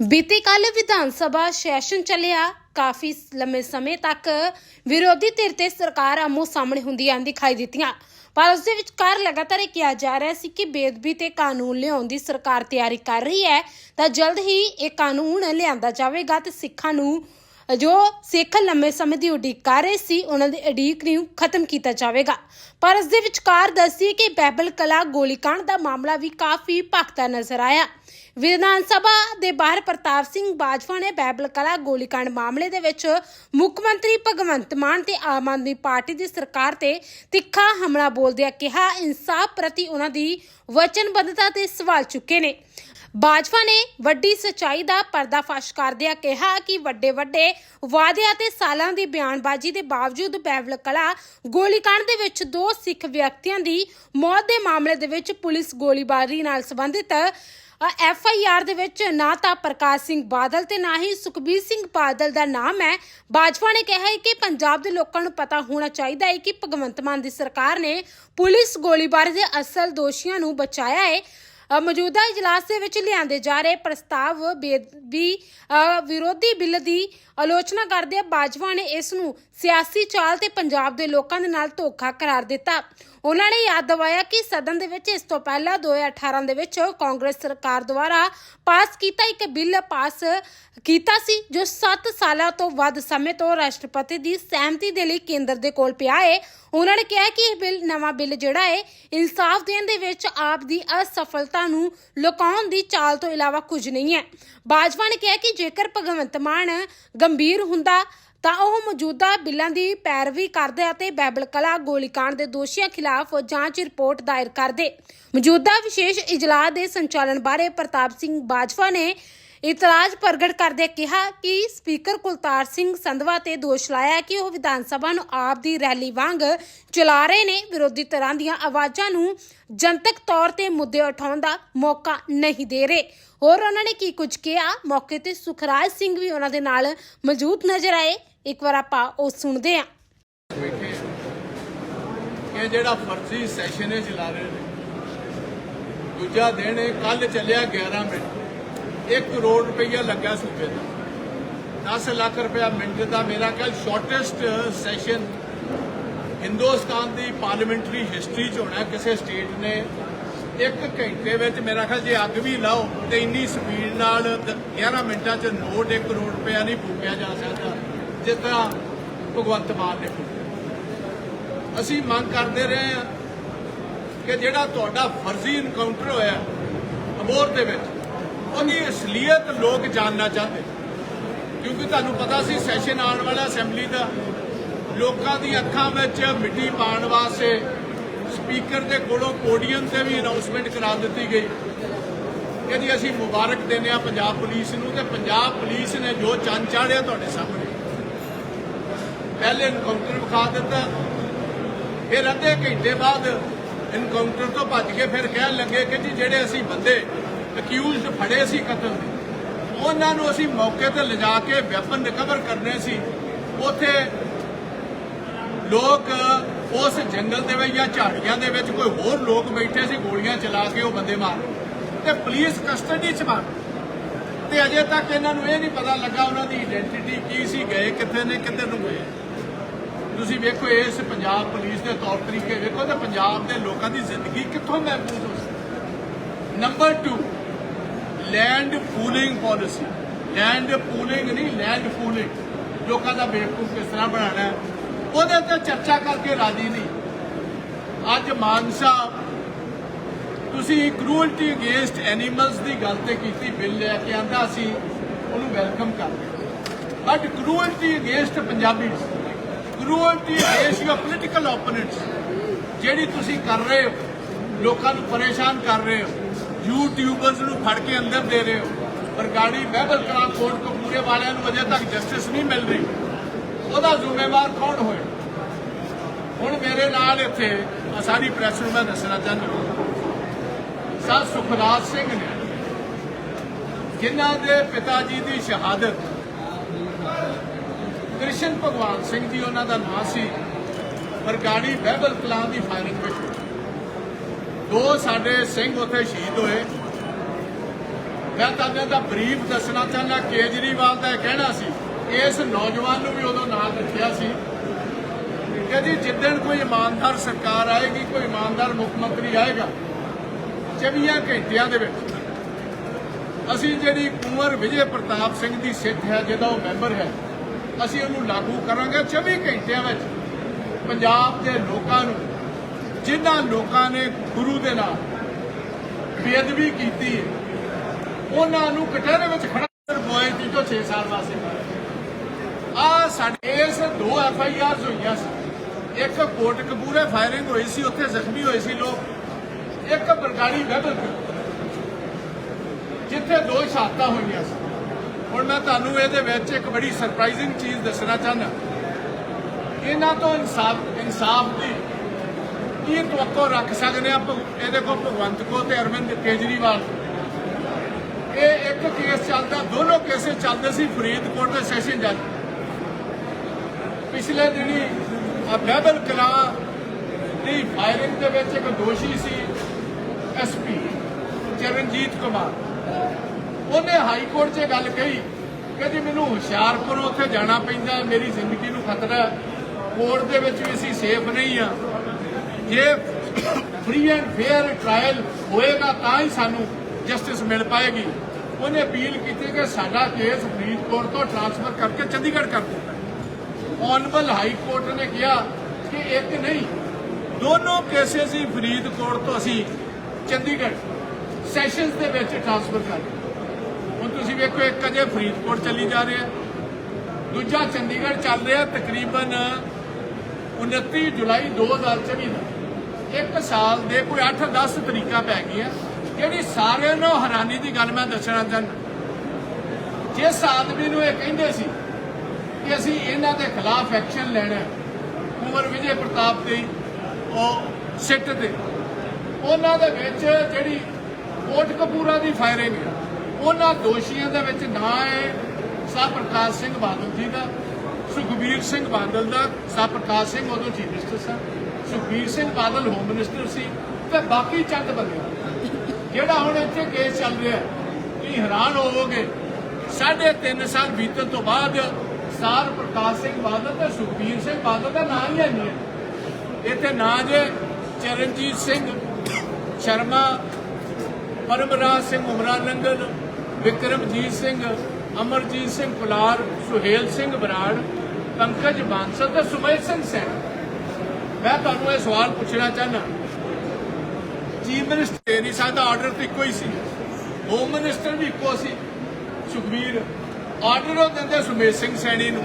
ਬੀਤੀ ਕੱਲ ਵਿਧਾਨ ਸਭਾ ਸੈਸ਼ਨ ਚੱਲਿਆ। ਕਾਫੀ ਲੰਮੇ ਸਮੇਂ ਤੱਕ ਵਿਰੋਧੀ ਧਿਰ ਤੇ ਸਰਕਾਰ ਆਮੋ ਸਾਹਮਣੇ ਹੁੰਦੀਆਂ ਦਿਖਾਈ ਦਿੱਤੀਆਂ। ਪਰ ਉਸ ਦੇ ਵਿਚਕਾਰ ਲਗਾਤਾਰ ਇਹ ਕਿਹਾ ਜਾ ਰਿਹਾ ਸੀ ਕਿ ਬੇਦਬੀ ਤੇ ਕਾਨੂੰਨ ਲਿਆਉਣ ਦੀ ਸਰਕਾਰ ਤਿਆਰੀ ਕਰ ਰਹੀ ਹੈ, ਤਾਂ ਜਲਦ ਹੀ ਇਹ ਕਾਨੂੰਨ ਲਿਆਂਦਾ ਜਾਵੇਗਾ ਤੇ ਸਿੱਖਾਂ ਨੂੰ ਜੋ ਸਿੱਖ ਲੰਮੇ ਸਮੇਂ ਦੀ ਉਡੀਕ ਕਰ ਰਹੇ ਸੀ, ਉਹਨਾਂ ਦੀ ਉਡੀਕ ਨੂੰ ਖਤਮ ਕੀਤਾ ਜਾਵੇਗਾ। ਪਰ ਇਸ ਦੇ ਵਿਚਕਾਰ ਦੱਸੀ ਕਿ ਬਹਿਬਲ ਕਲਾ ਗੋਲੀकांड ਦਾ ਮਾਮਲਾ ਵੀ ਕਾਫੀ ਭਖਦਾ ਨਜ਼ਰ ਆਇਆ। ਵਿਧਾਨ ਸਭਾ ਦੇ ਬਾਹਰ ਪ੍ਰਤਾਪ ਸਿੰਘ ਬਾਜਵਾ ਨੇ ਬੈਬਲ ਕਲਾ ਗੋਲੀਕਾਂਡ ਮਾਮਲੇ ਦੇ ਵਿੱਚ ਮੁੱਖ ਮੰਤਰੀ ਭਗਵੰਤ ਮਾਨ ਤੇ ਆਮ ਆਦਮੀ ਪਾਰਟੀ ਦੀ ਸਰਕਾਰ ਤੇ ਤਿੱਖਾ ਹਮਲਾ ਬੋਲਦਿਆਂ ਕਿਹਾ, ਇਨਸਾਫ ਪ੍ਰਤੀ ਉਹਨਾਂ ਦੀ ਵਚਨਬੱਧਤਾ ਤੇ ਸਵਾਲ ਚੁੱਕੇ ਨੇ। ਬਾਜਵਾ ਨੇ ਵੱਡੀ ਸਚਾਈ ਦਾ ਪਰਦਾਫਾਸ਼ ਕਰਦਿਆਂ ਕਿਹਾ ਕਿ ਵੱਡੇ ਵੱਡੇ ਵਾਅਦਿਆਂ ਤੇ ਸਾਲਾਂ ਦੀ ਬਿਆਨਬਾਜ਼ੀ ਦੇ ਬਾਵਜੂਦ ਬੈਬਲ ਕਲਾ ਗੋਲੀकांड ਦੇ ਵਿੱਚ ਦੋ ਸਿੱਖ ਵਿਅਕਤੀਆਂ ਦੀ ਮੌਤ ਦੇ ਮਾਮਲੇ ਦੇ ਵਿੱਚ ਪੁਲਿਸ ਗੋਲੀਬਾਰੀ ਨਾਲ ਸੰਬੰਧਿਤ। ਐਫ ਆਈ ਆਰ ਦੇ ਵਿੱਚ ਨਾ ਤਾਂ ਪ੍ਰਕਾਸ਼ ਸਿੰਘ ਬਾਦਲ ਤੇ ਨਾ ਹੀ ਸੁਖਬੀਰ ਸਿੰਘ ਬਾਦਲ ਦਾ ਨਾਮ ਹੈ। ਬਾਜਵਾ ਨੇ ਕਿਹਾ ਹੈ ਕਿ ਪੰਜਾਬ ਦੇ ਲੋਕਾਂ ਨੂੰ ਪਤਾ ਹੋਣਾ ਚਾਹੀਦਾ ਹੈ ਕਿ ਭਗਵੰਤ ਮਾਨ ਦੀ ਸਰਕਾਰ ਨੇ ਪੁਲਿਸ ਗੋਲੀਬਾਰੀ ਦੇ ਅਸਲ ਦੋਸ਼ੀਆਂ ਨੂੰ ਬਚਾਇਆ ਹੈ। ਮੌਜੂਦਾ ਇਜਲਾਸ ਦੇ ਵਿੱਚ ਲਿਆਂਦੇ ਜਾ ਰਹੇ ਪ੍ਰਸਤਾਵ ਬੇਦਬੀ ਵਿਰੋਧੀ ਬਿੱਲ ਦੀ ਆਲੋਚਨਾ ਕਰਦੇ ਬਾਜਵਾ ਨੇ ਇਸ ਨੂੰ ਸਿਆਸੀ ਚਾਲ ਤੇ ਪੰਜਾਬ ਦੇ ਲੋਕਾਂ ਦੇ ਨਾਲ ਧੋਖਾ ਕਰਾਰ ਦਿੱਤਾ। ਉਹਨਾਂ ਨੇ ਯਾਦ ਦਿਵਾਇਆ ਕਿ ਸਦਨ ਦੇ ਵਿੱਚ ਇਸ ਤੋਂ ਪਹਿਲਾਂ 2018 ਦੇ ਵਿੱਚ ਕਾਂਗਰਸ ਸਰਕਾਰ ਦੁਆਰਾ ਪਾਸ ਕੀਤਾ ਇੱਕ ਬਿੱਲ ਪਾਸ ਕੀਤਾ ਸੀ, ਜੋ 7 ਸਾਲਾਂ ਤੋਂ ਵੱਧ ਸਮੇਂ ਤੋਂ ਰਾਸ਼ਟਰਪਤੀ ਦੀ ਸਹਿਮਤੀ ਦੇ ਲਈ ਕੇਂਦਰ ਦੇ ਕੋਲ ਪਿਆ ਹੈ ਉਹਨਾਂ ਨੇ ਕਿਹਾ ਕਿ ਇਹ ਬਿੱਲ, ਨਵਾਂ ਬਿੱਲ ਜਿਹੜਾ ਹੈ ਇਨਸਾਫ ਦੇਣ ਦੇ ਵਿੱਚ ਆਪ ਦੀ ਅਸਫਲਤਾ ਨੂੰ ਲੁਕਾਉਣ ਦੀ ਚਾਲ ਤੋਂ ਇਲਾਵਾ ਕੁਝ ਨਹੀਂ ਹੈ। ਬਾਜਵਾ ਨੇ ਕਿਹਾ ਕਿ ਜੇਕਰ ਭਗਵੰਤ ਮਾਨ ਗੰਭੀਰ ਹੁੰਦਾ ਤਾਂ ਉਹ ਮੌਜੂਦਾ ਬਿੱਲਾਂ ਦੀ ਪੈਰਵੀ ਕਰਦੇ ਅਤੇ ਬੈਬਲ ਕਲਾ ਗੋਲੀकांड ਦੇ ਦੋਸ਼ੀਆਂ ਖਿਲਾਫ ਜਾਂਚ ਰਿਪੋਰਟ ਦਾਇਰ ਕਰਦੇ। ਮੌਜੂਦਾ ਵਿਸ਼ੇਸ਼ ਇਜਲਾਸ ਦੇ ਸੰਚਾਲਨ ਬਾਰੇ ਪ੍ਰਤਾਪ ਸਿੰਘ ਬਾਜਵਾ ਨੇ ਇਤਰਾਜ਼ ਪ੍ਰਗਟ ਕਰਦੇ ਕਿਹਾ ਕਿ ਸਪੀਕਰ ਕੁਲਤਾਰ ਸਿੰਘ ਸੰਧਵਾ ਤੇ ਦੋਸ਼ ਲਾਇਆ ਕਿ ਉਹ ਵਿਧਾਨ ਸਭਾ ਨੂੰ ਆਪ ਦੀ ਰੈਲੀ ਵਾਂਗ ਚਲਾ ਰਹੇ ਨੇ, ਵਿਰੋਧੀ ਤਰ੍ਹਾਂ ਦੀਆਂ ਆਵਾਜ਼ਾਂ ਨੂੰ ਜਨਤਕ ਤੌਰ ਤੇ ਮੁੱਦੇ ਉਠਾਉਣ ਦਾ ਮੌਕਾ ਨਹੀਂ ਦੇ ਰਹੇ। ਹੋਰ ਉਹਨਾਂ ਨੇ ਕੀ ਕੁਝ ਕਿਹਾ? ਮੌਕੇ ਤੇ ਸੁਖਰਾਜ ਸਿੰਘ ਵੀ ਉਹਨਾਂ ਦੇ ਨਾਲ ਮੌਜੂਦ ਨਜ਼ਰ ਆਏ। ਇੱਕ ਵਾਰ ਆਪਾਂ ਉਹ ਸੁਣਦੇ ਹਾਂ। ਇਹ ਜਿਹੜਾ ਫਰਜ਼ੀ ਸੈਸ਼ਨ ਹੈ ਚਲਾ ਰਹੇ ਨੇ। ਦੂਜਾ ਦਿਨ ਕੱਲ ਚੱਲਿਆ 11 ਮਿੰਟ। 1 ਕਰੋੜ ਰੁਪਈਆ ਲੱਗਾ ਸੂਬੇ ਦਾ। 10 ਲੱਖ ਰੁਪਇਆ ਮਿੰਟ ਦਾ ਮੇਰਾ ਕੱਲ ਸ਼ਾਰਟੈਸਟ ਸੈਸ਼ਨ ਹਿੰਦੁਸਤਾਨ ਦੀ ਪਾਰਲੀਮੈਂਟਰੀ ਹਿਸਟਰੀ ਚ ਹੋਣਾ ਕਿਸੇ ਸਟੇਟ ਨੇ। ਇੱਕ ਘੰਟੇ ਵਿੱਚ ਮੇਰਾ ਖਿਆਲ ਜੇ ਅੱਗ ਵੀ ਲਾਓ ਤੇ ਇੰਨੀ ਸਪੀਡ ਨਾਲ ਦ- 11 ਮਿੰਟਾਂ ਚ ਨੋਟ 1 ਕਰੋੜ ਰੁਪਇਆ ਨਹੀਂ ਫੂਕਿਆ ਜਾ ਸਕਦਾ, ਜਿਸ ਤਰ੍ਹਾਂ ਭਗਵੰਤ ਮਾਨ ਨੇ ਫੂਕਿਆ। ਅਸੀਂ ਮੰਗ ਕਰਦੇ ਰਹੇ ਹਾਂ ਕਿ ਜਿਹੜਾ ਤੁਹਾਡਾ ਫਰਜ਼ੀ ਇਨਕਾਊਂਟਰ ਹੋਇਆ ਅਬੋਰ ਦੇ ਵਿੱਚ ਉਹਦੀ ਅਸਲੀਅਤ ਲੋਕ ਜਾਣਨਾ ਚਾਹੁੰਦੇ। ਕਿਉਂਕਿ ਤੁਹਾਨੂੰ ਪਤਾ ਸੀ ਸੈਸ਼ਨ ਆਉਣ ਵਾਲਾ ਅਸੈਂਬਲੀ ਦਾ। ਲੋਕਾਂ ਦੀ ਅੱਖਾਂ ਵਿੱਚ ਮਿੱਟੀ ਪਾਉਣ ਵਾਸਤੇ ਸਪੀਕਰ ਦੇ ਕੋਲੋਂ ਪੋਡੀਅਮ ਤੇ ਵੀ ਅਨਾਉਂਸਮੈਂਟ ਕਰਾ ਦਿੱਤੀ ਗਈ। ਕਿ ਅਸੀਂ ਮੁਬਾਰਕ ਦਿੰਦੇ ਹਾਂ ਪੰਜਾਬ ਪੁਲਿਸ ਨੂੰ ਤੇ ਪੰਜਾਬ ਪੁਲਿਸ ਨੇ ਜੋ ਚੰਨ ਚਾੜਿਆ ਤੁਹਾਡੇ ਸਾਹਮਣੇ। ਪਹਿਲੇ ਇਨਕਾਊਂਟਰ ਵਿਖਾ ਦਿੱਤਾ। ਫਿਰ ਅੱਧੇ ਘੰਟੇ ਬਾਅਦ ਇਨਕਾਊਂਟਰ ਤੋਂ ਭੱਜ ਕੇ ਫਿਰ ਕਹਿਣ ਲੱਗੇ ਕਿ ਜੀ ਜਿਹੜੇ ਅਸੀਂ ਬੰਦੇ ਅਕਿਊਜ਼ਡ ਫੜੇ ਸੀ ਕਤਲ ਦੇ। ਉਹਨਾਂ ਨੂੰ ਅਸੀਂ ਮੌਕੇ ਤੇ ਲਿਜਾ ਕੇ ਵੈਪਨ ਰਿਕਵਰ ਕਰਨੇ ਸੀ। ਉਥੇ ਲੋਕ ਉਸ ਜੰਗਲ ਦੇ ਵਿੱਚ ਜਾਂ ਝਾੜੀਆਂ ਦੇ ਵਿੱਚ ਕੋਈ ਹੋਰ ਲੋਕ ਬੈਠੇ ਸੀ, ਗੋਲੀਆਂ ਚਲਾ ਕੇ ਉਹ ਬੰਦੇ ਮਾਰ ਤੇ ਪੁਲਿਸ ਕਸਟਡੀ ਚ ਮਾਰ ਤੇ ਅਜੇ ਤੱਕ ਇਹਨਾਂ ਨੂੰ ਇਹ ਨਹੀਂ ਪਤਾ ਲੱਗਾ ਉਹਨਾਂ ਦੀ ਆਇਡੈਂਟੀਟੀ ਕੀ ਸੀ, ਗਏ ਕਿੱਥੇ ਨੇ, ਕਿੱਧਰ ਨੂੰ ਗਏ। ਤੁਸੀਂ ਵੇਖੋ ਇਸ ਪੰਜਾਬ ਪੁਲਿਸ ਦੇ ਤੌਰ ਤਰੀਕੇ। ਵੇਖੋ ਤੇ ਪੰਜਾਬ ਦੇ ਲੋਕਾਂ ਦੀ ਜ਼ਿੰਦਗੀ ਕਿੱਥੋਂ ਮਹਿਫੂਜ਼ ਹੋ ਸਕਦੀ number 2 land pooling policy land pooling ਨਹੀਂ ਲੈਂਡ ਪੂਲਿੰਗ ਲੋਕਾਂ ਦਾ ਬੇਵਕੂਫ ਕਿਸ ਤਰ੍ਹਾਂ ਬਣਾਉਣਾ ਉਹਦੇ ਤੇ ਚਰਚਾ ਕਰਕੇ ਰਾਜੀ ਨਹੀਂ। ਅੱਜ ਮਾਨਸਾ, ਤੁਸੀਂ ਕਰੂਅਲਟੀ ਅਗੇਂਸਟ ਐਨੀਮਲਸ ਦੀ ਗੱਲ ਤੇ ਕੀਤੀ, ਬਿੱਲ ਲੈ ਕੇ ਆਂਦਾ ਸੀ, ਉਹਨੂੰ ਵੈਲਕਮ ਕਰਦੇ but cruelty against Punjabis cruelty against your political opponents ਜਿਹੜੀ ਤੁਸੀਂ ਕਰ ਰਹੇ ਹੋ, ਲੋਕਾਂ ਨੂੰ ਪਰੇਸ਼ਾਨ ਕਰ ਰਹੇ ਹੋ ਯੂਟਿਊਬਰਸ ਨੂੰ ਫੜ ਕੇ ਅੰਦਰ ਦੇ ਰਹੇ ਹੋ। ਬਰਗਾੜੀ ਬਹਿਬਲ ਕਰਾਂ ਕੋਰਟ ਕਪੂਰੇ ਵਾਲਿਆਂ ਨੂੰ ਅਜੇ ਤੱਕ ਜਸਟਿਸ ਨਹੀਂ ਮਿਲ ਰਹੀ। ਉਹਦਾ ਜ਼ਿੰਮੇਵਾਰ ਕੌਣ ਹੋਏ? ਹੁਣ ਮੇਰੇ ਨਾਲ ਇੱਥੇ ਸਾਰੀ ਪ੍ਰੈਸ ਨੂੰ ਮੈਂ ਦੱਸਣਾ ਚਾਹੁੰਦਾ ਸਰ ਸੁਖਰਾਜ ਸਿੰਘ ਨੇ, ਜਿਨ੍ਹਾਂ ਦੇ ਪਿਤਾ ਜੀ ਦੀ ਸ਼ਹਾਦਤ, ਕ੍ਰਿਸ਼ਨ ਭਗਵਾਨ ਸਿੰਘ ਜੀ ਉਹਨਾਂ ਦਾ ਨਾਮ ਸੀ ਬਰਗਾੜੀ ਬਹਿਬਲ ਕਲਾਂ ਦੀ ਫਾਇਰਿੰਗ ਵਿੱਚ ਦੋ ਸਾਡੇ ਸਿੰਘ ਉੱਥੇ ਸ਼ਹੀਦ ਹੋਏ। ਮੈਂ ਤੁਹਾਨੂੰ ਦਾ ਬਰੀਫ ਦੱਸਣਾ ਚਾਹੁੰਦਾ, ਕੇਜਰੀਵਾਲ ਦਾ ਇਹ ਕਹਿਣਾ ਸੀ, ਇਸ ਨੌਜਵਾਨ ਨੂੰ ਵੀ ਉਦੋਂ ਨਾਲ ਰੱਖਿਆ ਸੀ। ਕਿ ਜੀ ਜਿੱਦਣ ਕੋਈ ਇਮਾਨਦਾਰ ਸਰਕਾਰ ਆਏਗੀ, ਕੋਈ ਇਮਾਨਦਾਰ ਮੁੱਖ ਮੰਤਰੀ ਆਏਗਾ 24 ਘੰਟਿਆਂ ਦੇ ਵਿੱਚ। ਅਸੀਂ ਜਿਹੜੀ ਕੁੰਵਰ ਵਿਜੇ ਪ੍ਰਤਾਪ ਸਿੰਘ ਦੀ ਸਿੱਖ ਹੈ, ਜਿਹਦਾ ਉਹ ਮੈਂਬਰ ਹੈ, ਅਸੀਂ ਉਹਨੂੰ ਲਾਗੂ ਕਰਾਂਗੇ 24 ਘੰਟਿਆਂ ਵਿੱਚ। ਪੰਜਾਬ ਦੇ ਲੋਕਾਂ ਨੂੰ ਜਿਨ੍ਹਾਂ ਲੋਕਾਂ ਨੇ ਗੁਰੂ ਦੇ ਨਾਲ ਬੇਅਦਬੀ ਕੀਤੀ, ਉਹਨਾਂ ਨੂੰ ਕਟਹਿਰੇ ਵਿੱਚ ਖੜਾ ਬੋਏ ਦੀ ਤੋਂ 6 ਸਾਲ ਵਾਸਤੇ ਆ ਸਾਡੇ ਇਸ ਦੋ ਐਫ ਆਈ ਆਰ ਹੋਈਆਂ ਸੀ। ਇੱਕ ਕੋਟ ਕਪੂਰੇ ਫਾਇਰਿੰਗ ਹੋਈ ਸੀ, ਉੱਥੇ ਜ਼ਖਮੀ ਹੋਏ ਸੀ ਲੋਕ। ਇੱਕ ਬਰਗਾੜੀ ਵੈਬਲ ਜਿੱਥੇ ਦੋ ਸ਼ਹਾਦਤਾਂ ਹੋਈਆਂ ਸੀ। ਹੁਣ ਮੈਂ ਤੁਹਾਨੂੰ ਇਹਦੇ ਵਿੱਚ ਇੱਕ ਬੜੀ ਸਰਪ੍ਰਾਈਜ਼ਿੰਗ ਚੀਜ਼ ਦੱਸਣਾ ਚਾਹੁੰਦਾ। ਇਹਨਾਂ ਤੋਂ ਇਨਸਾਫ ਇਨਸਾਫ ਦੀ ਕੀ ਤਵੱਕੋ ਰੱਖ ਸਕਦੇ ਆ ਇਹਦੇ ਕੋਲ ਭਗਵੰਤ ਕੋ ਤੇ ਅਰਵਿੰਦ ਕੇਜਰੀਵਾਲ। ਇਹ ਇੱਕ ਕੇਸ ਚੱਲਦਾ, ਦੋਨੋਂ ਕੇਸੇ ਚੱਲਦੇ ਸੀ ਫਰੀਦਕੋਟ ਦੇ ਸੈਸ਼ਨ ਜੱਜ। ਪਿਛਲੇ ਦਿਨੀ ਆ ਕਲਾ ਦੀ ਫਾਇਰਿੰਗ ਦੇ ਵਿੱਚ ਇੱਕ ਦੋਸ਼ੀ ਸੀ ਐਸਪੀ ਚਰਨਜੀਤ ਕੁਮਾਰ। ਉਹਨੇ ਹਾਈ ਕੋਰਟ 'ਚ ਇਹ ਗੱਲ ਕਹੀ ਕਿ ਮੈਨੂੰ ਹੁਸ਼ਿਆਰਪੁਰ ਉੱਥੇ ਜਾਣਾ ਪੈਂਦਾ, ਮੇਰੀ ਜ਼ਿੰਦਗੀ ਨੂੰ ਖਤਰਾ ਕੋਰਟ ਦੇ ਵਿੱਚ ਵੀ ਅਸੀਂ ਸੇਫ ਨਹੀਂ ਆ ਜੇ ਫ੍ਰੀ ਐਂਡ ਫੇਅਰ ਟ੍ਰਾਇਲ ਹੋਏਗਾ ਤਾਂ ਹੀ ਸਾਨੂੰ ਜਸਟਿਸ ਮਿਲ ਪਾਏਗੀ। ਉਹਨੇ ਅਪੀਲ ਕੀਤੀ ਕਿ ਸਾਡਾ ਕੇਸ ਫਰੀਦਕੋਟ ਤੋਂ ਟ੍ਰਾਂਸਫਰ ਕਰਕੇ ਚੰਡੀਗੜ੍ਹ ਕਰ ਦਿੱਤਾ। ਆਨਰੇਬਲ ਹਾਈ ਕੋਰਟ ਨੇ ਕਿਹਾ ਕਿ ਇੱਕ ਨਹੀਂ, ਦੋਨੋਂ ਕੇਸਿਸ ਹੀ ਫਰੀਦਕੋਟ ਤੋਂ ਅਸੀਂ ਚੰਡੀਗੜ੍ਹ ਸੈਸ਼ਨਸ ਦੇ ਵਿੱਚ ਟ੍ਰਾਂਸਫਰ ਕਰ ਦਿੱਤੇ। ਹੁਣ ਤੁਸੀਂ ਵੇਖੋ, ਇੱਕ ਅਜੇ ਫਰੀਦਕੋਟ ਚੱਲੀ ਜਾ ਰਿਹਾ ਦੂਜਾ ਚੰਡੀਗੜ੍ਹ ਚੱਲ ਰਿਹਾ ਤਕਰੀਬਨ 29 ਜੁਲਾਈ 2024 ਦਾ। ਇੱਕ ਸਾਲ ਦੇ ਕੋਈ 8-10 ਤਰੀਕਾਂ ਪੈ ਗਈਆਂ। ਜਿਹੜੀ ਸਾਰਿਆਂ ਨੂੰ ਹੈਰਾਨੀ ਦੀ ਗੱਲ ਮੈਂ ਦੱਸਣਾ ਚਾਹੁੰਦਾ। ਜਿਸ ਆਦਮੀ ਨੂੰ ਇਹ ਕਹਿੰਦੇ ਸੀ ਕਿ ਅਸੀਂ ਇਹਨਾਂ ਦੇ ਖਿਲਾਫ ਐਕਸ਼ਨ ਲੈਣਾ ਹੈ, ਕੁੰਵਰ ਵਿਜੇ ਪ੍ਰਤਾਪ ਦੀ ਉਹ ਸਿੱਟ ਤੇ ਉਹਨਾਂ ਦੇ ਵਿੱਚ ਜਿਹੜੀ ਕੋਟ ਕਪੂਰਾ ਦੀ ਫਾਇਰਿੰਗ ਹੈ ਉਹਨਾਂ ਦੋਸ਼ੀਆਂ ਦੇ ਵਿੱਚ ਨਾਂ ਹੈ ਸਾਹ ਪ੍ਰਕਾਸ਼ ਸਿੰਘ ਬਾਦਲ ਜੀ ਦਾ ਸੁਖਬੀਰ ਸਿੰਘ ਬਾਦਲ ਦਾ ਸਾਹ ਪ੍ਰਕਾਸ਼ ਸਿੰਘ ਉਦੋਂ ਚੀਫ ਮਿਨਿਸਟਰ ਸਨ। ਸੁਖਬੀਰ ਸਿੰਘ ਬਾਦਲ ਹੋਮ ਮਿਨਿਸਟਰ ਸੀ ਤੇ ਬਾਕੀ ਚੰਦ ਬੰਦੇ ਜਿਹੜਾ ਹੁਣ ਇੱਥੇ ਕੇਸ ਚੱਲ ਰਿਹਾ ਤੁਸੀਂ ਹੈਰਾਨ ਹੋਵੋਗੇ, ਸਾਢੇ ਤਿੰਨ ਸਾਲ ਬੀਤਣ ਤੋਂ ਬਾਅਦ ਸਾਰ ਪ੍ਰਕਾਸ਼ ਸਿੰਘ ਬਾਦਲ ਤੇ ਸੁਖਬੀਰ ਸਿੰਘ ਬਾਦਲ ਦਾ ਨਾਂ ਹੀ ਨਹੀਂ ਹੈ। ਇੱਥੇ ਨਾਂ ਜੇ ਚਰਨਜੀਤ ਸਿੰਘ, ਸ਼ਰਮਾ, ਪਰਮਰਾਜ ਸਿੰਘ ਉਮਰਾ ਨੰਗਲ ਵਿਕਰਮਜੀਤ ਸਿੰਘ, ਅਮਰਜੀਤ ਸਿੰਘ ਕੁਲਾਰ ਸੁਹੇਲ ਸਿੰਘ ਬਰਾੜ, ਪੰਕਜ ਬਾਂਸਲ ਤੇ ਸੁਮੇਸ਼ ਸਿੰਘ ਸੈਨ ਮੈਂ ਤੁਹਾਨੂੰ ਇਹ ਸਵਾਲ ਪੁੱਛਣਾ ਚਾਹਨਾ ਚੀਫ ਮਿਨਿਸਟਰ ਦੇ ਨਹੀਂ ਸਕਦਾ ਆਰਡਰ ਤਾਂ ਇੱਕੋ ਹੀ ਸੀ। ਹੋਮ ਮਿਨਿਸਟਰ ਵੀ ਇੱਕੋ ਸੀ, ਸੁਖਬੀਰ। ਆਰਡਰ ਉਹ ਦਿੰਦੇ ਸੁਮੇਸ਼ ਸਿੰਘ ਸੈਣੀ ਨੂੰ।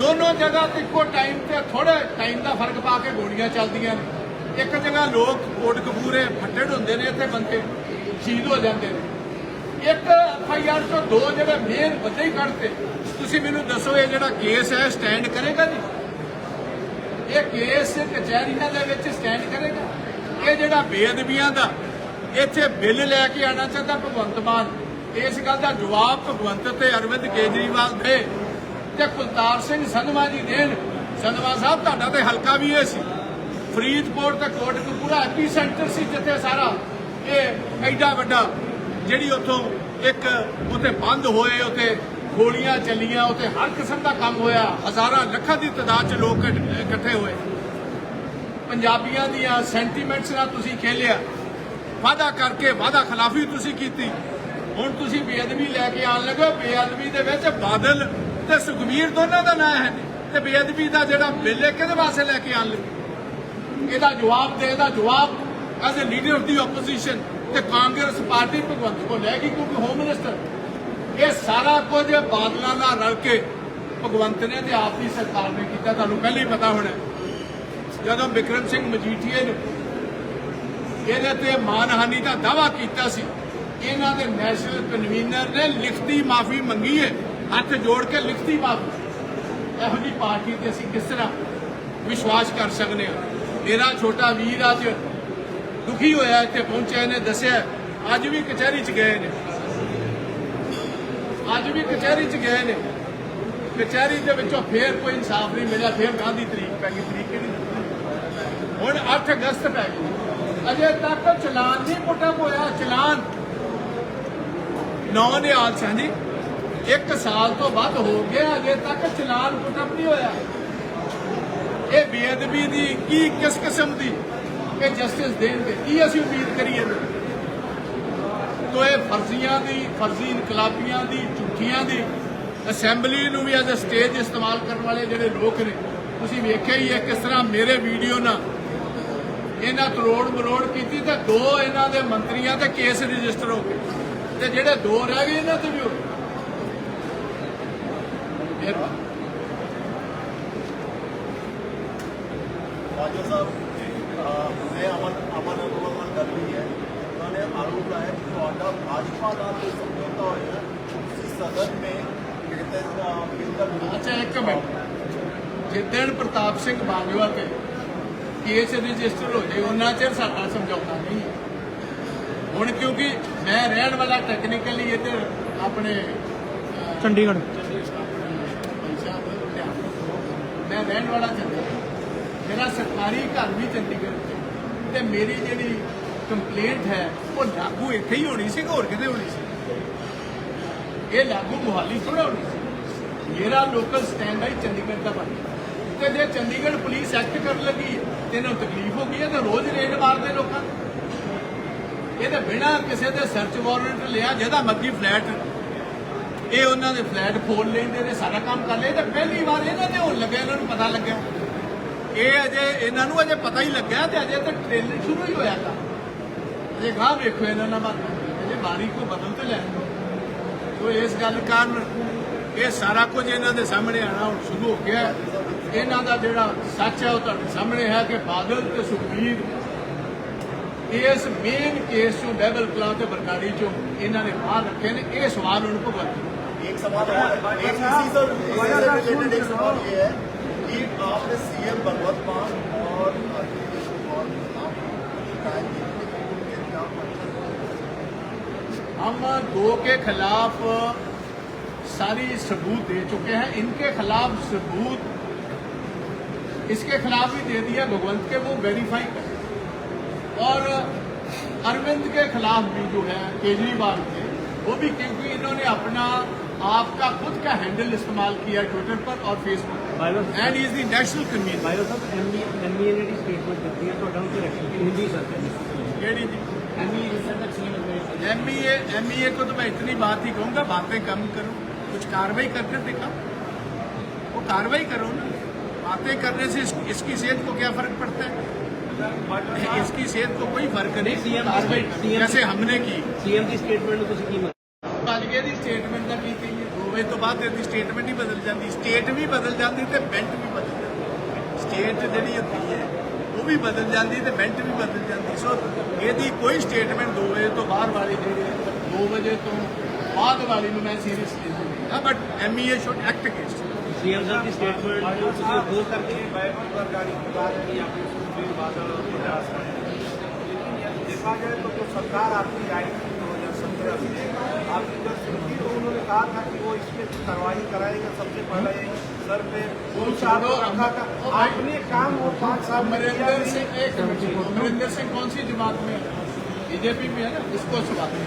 ਦੋਨੋਂ ਜਗ੍ਹਾ ਤੇ ਇੱਕੋ ਟਾਈਮ ਤੇ ਥੋੜੇ ਟਾਈਮ ਦਾ ਫ਼ਰਕ ਪਾ ਕੇ ਗੋਲੀਆਂ ਚੱਲਦੀਆਂ ਨੇ। ਇੱਕ ਜਗ੍ਹਾ ਲੋਕ ਕੋਟ ਕਪੂਰੇ ਫੱਟੜ ਹੁੰਦੇ ਨੇ ਇੱਥੇ ਬੰਦੇ, ਸ਼ਹੀਦ ਹੋ ਜਾਂਦੇ ਨੇ। ਇੱਕ ਐਫਆਈਆਰ ਤੋਂ ਦੋ ਜਿਹੜੇ ਮੇਨ ਬੰਦੇ ਹੀ ਕੱਢਤੇ। ਤੁਸੀਂ ਮੈਨੂੰ ਦੱਸੋ ਇਹ ਜਿਹੜਾ ਕੇਸ ਹੈ ਸਟੈਂਡ ਕਰੇਗਾ ਜੀ? ਇਹ ਕੇਸ ਕਚਹਿਰੀਆਂ ਦੇ ਵਿੱਚ ਸਟੈਂਡ ਕਰੇਗਾ। ਇਹ ਜਿਹੜਾ ਬੇਅਦਬੀਆਂ ਦਾ ਇੱਥੇ ਬਿੱਲ ਲੈ ਕੇ ਆਣਾ ਚਾਹੁੰਦਾ ਭਗਵੰਤ ਮਾਨ, ਇਸ ਗੱਲ ਦਾ ਜਵਾਬ ਭਗਵੰਤ ਤੇ ਅਰਵਿੰਦ ਕੇਜਰੀਵਾਲ ਦੇ ਤੇ ਕੁਲਤਾਰ ਸਿੰਘ ਸੰਧਵਾ ਜੀ ਦੇਣ। ਸੰਧਵਾ ਸਾਹਿਬ, ਤੁਹਾਡਾ ਤੇ ਹਲਕਾ ਵੀ ਇਹ ਸੀ। ਫਰੀਦਕੋਟ ਤੇ ਕੋਟਕਪੂਰਾ ਐਪੀ ਸੈਂਟਰ ਸੀ ਜਿੱਥੇ ਸਾਰਾ ਇਹ ਐਡਾ ਵੱਡਾ ਜਿਹੜੀ ਉੱਥੋਂ ਇੱਕ ਉੱਥੇ ਬੰਦ ਹੋਏ ਉੱਥੇ ਗੋਲੀਆਂ ਚੱਲੀਆਂ, ਉੱਥੇ ਹਰ ਕਿਸਮ ਦਾ ਕੰਮ ਹੋਇਆ। ਹਜ਼ਾਰਾਂ ਲੱਖਾਂ ਦੀ ਤਾਦਾਦ 'ਚ ਲੋਕ ਇਕੱਠੇ ਹੋਏ। ਪੰਜਾਬੀਆਂ ਦੀਆਂ ਸੈਂਟੀਮੈਂਟਸ ਨਾਲ ਤੁਸੀਂ ਖੇਲਿਆ। ਵਾਅਦਾ ਕਰਕੇ ਵਾਅਦਾ ਖਿਲਾਫੀ ਤੁਸੀਂ ਕੀਤੀ। ਹੁਣ ਤੁਸੀਂ ਬੇਅਦਬੀ ਲੈ ਕੇ ਆਣ ਲੱਗੇ ਬੇਅਦਬੀ ਦੇ ਵਿੱਚ ਬਾਦਲ ਤੇ ਸੁਖਬੀਰ ਦੋਨਾਂ ਦਾ ਨਾਂ ਹੈ। ਤੇ ਬੇਅਦਬੀ ਦਾ ਜਿਹੜਾ ਬਿੱਲ ਕਿਹਦੇ ਵਾਸਤੇ ਲੈ ਕੇ ਆਣ ਲੱਗੇ? ਇਹਦਾ ਜਵਾਬ ਦੇ, ਇਹਦਾ ਜਵਾਬ as a leader of the opposition ਤੇ ਕਾਂਗਰਸ ਪਾਰਟੀ ਭਗਵੰਤ ਕੋ ਲੈ ਗਈ, ਕਿਉਂਕਿ ਹੋਮ ਮਿਨਿਸਟਰ ਇਹ ਸਾਰਾ ਕੁਝ ਬਾਦਲਾਂ ਨਾਲ ਰਲ ਕੇ ਭਗਵੰਤ ਨੇ ਤੇ ਆਪ ਦੀ ਸਰਕਾਰ ਨੇ ਕੀਤਾ, ਤੁਹਾਨੂੰ ਪਹਿਲਾਂ ਹੀ ਪਤਾ ਹੋਣਾ ਜਦੋਂ ਵਿਕਰਮ ਸਿੰਘ ਮਜੀਠੀਏ ਨੇ ਇਹਦੇ ਤੇ ਮਾਨਹਾਨੀ ਦਾ ਦਾਵਾ ਕੀਤਾ ਸੀ, ਇਹਨਾਂ ਦੇ ਨੈਸ਼ਨਲ ਕਨਵੀਨਰ ਨੇ ਲਿਖਤੀ ਮਾਫੀ ਮੰਗੀ ਹੈ, ਹੱਥ ਜੋੜ ਕੇ ਲਿਖਤੀ ਮਾਫੀ। ਇਹੋ ਜਿਹੀ ਪਾਰਟੀ ਤੇ ਅਸੀਂ ਕਿਸ ਤਰ੍ਹਾਂ ਵਿਸ਼ਵਾਸ ਕਰ ਸਕਦੇ ਹਾਂ? ਮੇਰਾ ਛੋਟਾ ਵੀਰ ਅੱਜ ਦੁਖੀ ਹੋਇਆ ਇੱਥੇ ਪਹੁੰਚਿਆ ਨੇ ਦੱਸਿਆ, ਅੱਜ ਵੀ ਕਚਹਿਰੀ 'ਚ ਗਏ ਨੇ। ਅੱਜ ਵੀ ਕਚਹਿਰੀ 'ਚ ਗਏ ਨੇ। ਕਚਹਿਰੀ ਦੇ ਵਿੱਚੋਂ ਫੇਰ ਕੋਈ ਇਨਸਾਫ ਨਹੀਂ ਮਿਲਿਆ, ਫੇਰ ਗਾਂਧੀ ਤਰੀਕ ਪੈ ਗਈ, ਤਰੀਕ ਕਿਹੜੀ? ਹੁਣ 8 ਅਗਸਤ ਪੈ ਗਈ। ਅਜੇ ਤੱਕ ਚਲਾਨ ਨਹੀਂ ਪੁੱਟਾ ਹੋਇਆ, ਚਲਾਨ। ਨੌ ਨਿਹਾਲ ਸਿੰਘ ਜੀ। ਇੱਕ ਸਾਲ ਤੋਂ ਵੱਧ ਹੋ ਗਿਆ, ਅਜੇ ਤੱਕ ਚਲਾਨ ਪੁੱਟਪ ਨਹੀਂ ਹੋਇਆ। ਇਹ ਬੇਅਦਬੀ ਦੀ ਕੀ ਕਿਸ ਕਿਸਮ ਦੀ ਇਹ ਜਸਟਿਸ ਦੇਣਗੇ, ਕੀ ਅਸੀਂ ਉਮੀਦ ਕਰੀਏ ਤੋ ਇਹ ਫਰਜ਼ੀਆਂ ਦੀ, ਫਰਜ਼ੀ ਇਨਕਲਾਬੀਆਂ ਦੀ, ਝੂਠੀਆਂ ਦੀ ਅਸੈਂਬਲੀ ਨੂੰ ਵੀ ਐਜ਼ ਅ ਸਟੇਜ ਇਸਤੇਮਾਲ ਕਰਨ ਵਾਲੇ ਜਿਹੜੇ ਲੋਕ ਨੇ, ਤੁਸੀਂ ਵੇਖਿਆ ਹੀ ਹੈ ਕਿਸ ਤਰ੍ਹਾਂ ਮੇਰੇ ਵੀਡੀਓ ਨਾਲ ਇਹਨਾਂ ਤਰੋੜ ਮਰੋੜ ਕੀਤੀ ਤੇ ਦੋ ਇਹਨਾਂ ਦੇ ਮੰਤਰੀਆਂ ਤੇ ਕੇਸ ਰਜਿਸਟਰ ਹੋ ਗਏ। ਤੇ ਜਿਹੜੇ ਦੋ ਰਹਿ ਗਏ ਇਹਨਾਂ ਤੇ ਵੀ ਹੋ ਗਏ। ਸਾਹਿਬ, ਅਹ, ਮੈਂ ਅਮਨ ਅਮਨ ਗੱਲ ਹੋਈ ਹੈ। ਉਹਨਾਂ ਨੇ ਆਰੋਪ ਲਾਇਆ ਕਿ ਤੁਹਾਡਾ ਭਾਜਪਾ ਨਾਲ ਕੋਈ ਸਮਝੌਤਾ ਹੋਇਆ ਤੁਸੀਂ ਸਦਨ ਮੇ ਕਹਿੰਦੇ ਬਿੰਦਰ ਅੱਛਾ ਇੱਕ ਮਿੰਟ ਜਿੱਦਣ ਪ੍ਰਤਾਪ ਸਿੰਘ ਬਾਜਵਾ ਤੇ ਕੇਸ ਰਜਿਸਟਰ ਹੋ ਜਾਏ ਉਹਨਾਂ ਚਿਰ ਸਾਡਾ ਸਮਝੌਤਾ ਨਹੀਂ। ਹੁਣ ਕਿਉਂਕਿ ਮੈਂ ਰਹਿਣ ਵਾਲਾ ਟੈਕਨੀਕਲੀ ਇੱਧਰ ਆਪਣੇ ਚੰਡੀਗੜ੍ਹ ਮੈਂ ਰਹਿਣ ਵਾਲਾ ਚੰਡੀਗੜ੍ਹ ਮੇਰਾ ਸਰਕਾਰੀ ਘਰ ਵੀ ਚੰਡੀਗੜ੍ਹ। ਤੇ ਮੇਰੀ ਜਿਹੜੀ ਕੰਪਲੇਂਟ ਹੈ, ਉਹ ਲਾਗੂ ਇੱਥੇ ਹੀ ਹੋਣੀ ਸੀ ਕਿ ਹੋਰ ਕਿਤੇ ਹੋਣੀ ਸੀ? ਇਹ ਲਾਗੂ ਮੁਹਾਲੀ ਥੋੜਾ ਹੋਣੀ ਸੀ। ਮੇਰਾ ਲੋਕਲ ਸਟੈਂਡ ਹੈ ਚੰਡੀਗੜ੍ਹ ਦਾ ਬਣ ਤੇ ਜੇ ਚੰਡੀਗੜ੍ਹ ਪੁਲਿਸ ਐਕਟ ਕਰਨ ਲੱਗੀ, ਤੇ ਇਹਨਾਂ ਨੂੰ ਤਕਲੀਫ ਹੋ ਗਈ ਹੈ ਤਾਂ ਰੋਜ਼ ਰੇਡ ਮਾਰਦੇ ਲੋਕਾਂ। ਨੂੰ। ਇਹ ਤਾਂ ਬਿਨਾਂ ਕਿਸੇ ਦੇ ਸਰਚ ਵਾਰੰਟ ਲਿਆ, ਜਿਹਦਾ ਮਰਜ਼ੀ ਫਲੈਟ ਇਹ ਉਹਨਾਂ ਦੇ ਫਲੈਟ ਫੋਲ ਲੈਂਦੇ ਨੇ, ਸਾਰਾ ਕੰਮ ਕਰ ਲਏ। ਤੇ ਪਹਿਲੀ ਵਾਰ ਇਹਨਾਂ ਦੇ ਹੋਣ ਲੱਗਿਆ, ਇਹਨਾਂ ਨੂੰ ਪਤਾ ਲੱਗਿਆ। ਇਹ ਅਜੇ, ਇਹਨਾਂ ਨੂੰ ਅਜੇ ਪਤਾ ਹੀ ਲੱਗਿਆ ਤੇ ਅਜੇ ਤਾਂ ਟ੍ਰੇਲਰ ਸ਼ੁਰੂ ਹੀ ਹੋਇਆ ਤਾਂ। ਅਜੇ ਗਾਹ ਵੇਖੋ ਇਹਨਾਂ ਨਾਲ ਬਾਤ ਅਜੇ ਬਾਰੀ ਕੋ ਬਦਲ ਤੇ ਲੈਣ ਦਿਓ। ਸੋ ਇਸ ਗੱਲ ਕਾਰਨ ਇਹ ਸਾਰਾ ਕੁਝ ਇਹਨਾਂ ਦੇ ਸਾਹਮਣੇ ਆਣਾ ਹੁਣ ਸ਼ੁਰੂ ਹੋ ਗਿਆ ਹੈ। ਇਹਨਾਂ ਦਾ ਜਿਹੜਾ ਸੱਚ ਹੈ ਉਹ ਤੁਹਾਡੇ ਸਾਹਮਣੇ ਹੈ ਕਿ ਬਾਦਲ ਤੇ ਸੁਖਬੀਰ ਇਸ ਮੇਨ ਕੇਸ ਚੋਂ ਡਬਲ ਕਲਾ ਤੇ ਬਰਗਾੜੀ ਚੋਂ ਇਹਨਾਂ ਨੇ ਬਾਹਰ ਰੱਖੇ ਨੇ ਇਹ ਸਵਾਲ ਹੁਣ ਭਗਵੰਤ एक सवाल और है एक इसी से रिलेटेड एक सवाल ये है कि आपने सीएम भगवत मान और ہم دو کے خلاف ساری ثبوت دے چکے ہیں۔ ان کے خلاف ثبوت اس کے خلاف بھی دے دیا۔ بھگونت کے وہ ویریفائی کریں اور اروند کے خلاف بھی جو ہے کیجریوال کے وہ بھی کیونکہ انہوں نے اپنا آپ کا خود کا ہینڈل استعمال کیا ٹویٹر پر اور Facebook the national community صاحب Hindi sir. G. M E A M E A کو تو میں اتنی بات ہی کہوں گا باتیں کم کرو کچھ کاروائی کر کر دیکھا وہ کاروائی کرو نا۔ باتیں کرنے سے اس کی صحت کو کیا فرق پڑتا ہے؟ اس کی صحت کو کوئی فرق نہیں۔ جیسے ہم نے کی۔ سی ایم کی سٹیٹمنٹ کو سکیم ਸਟੇਟਮੈਂਟ ਦਾ ਕੀ ਕਹੀਏ ਹੋਵੇ ਤੋਂ ਬਾਅਦ ਇਹਦੀ ਸਟੇਟਮੈਂਟ ਹੀ ਬਦਲ ਜਾਂਦੀ ਸਟੇਟ ਵੀ ਬਦਲ ਜਾਂਦੀ ਤੇ ਬੈਂਟ ਵੀ ਬਦਲ ਵੀ ਬਦਲ ਜਾਂਦੀ ਤੇ ਬੈਂਟ ਵੀ ਬਦਲ ਜਾਂਦੀ ਸੋ ਇਹਦੀ ਕੋਈ ਸਟੇਟਮੈਂਟ ਦੋ ਵਜੇ ਤੋਂ ਬਾਹਰ ਵਾਲੀ ਜਿਹੜੀ ਹੈ, ਦੋ ਵਜੇ ਤੋਂ ਬਾਅਦ ਵਾਲੀ ਨੂੰ ਮੈਂ ਸੀਰੀਅਸਲੀ ਨਹੀਂ ਹਾਂ but MEA should act against CM sir the statement ਨੂੰ ਤੁਸੀਂ ਅਪੋਜ਼ ਕਰਦੇ ਹੋ बाइबल पर गाड़ी की बात की आपने सुखबीर बादल और प्रयास लेकिन यदि देखा जाए तो जो सरकार आपकी आई आपकी जब सुनती तो उन्होंने कहा था कि वो इसमें कार्रवाई कराएगा सबसे पहले ये सर पे पुलिस आपको रखा था आपने काम वो पाँच साल में किया अमरिंदर नहीं। सिंह एक मिनट अमरिंदर सिंह कौन सी जमात में बीजेपी में है ना इसको सवाल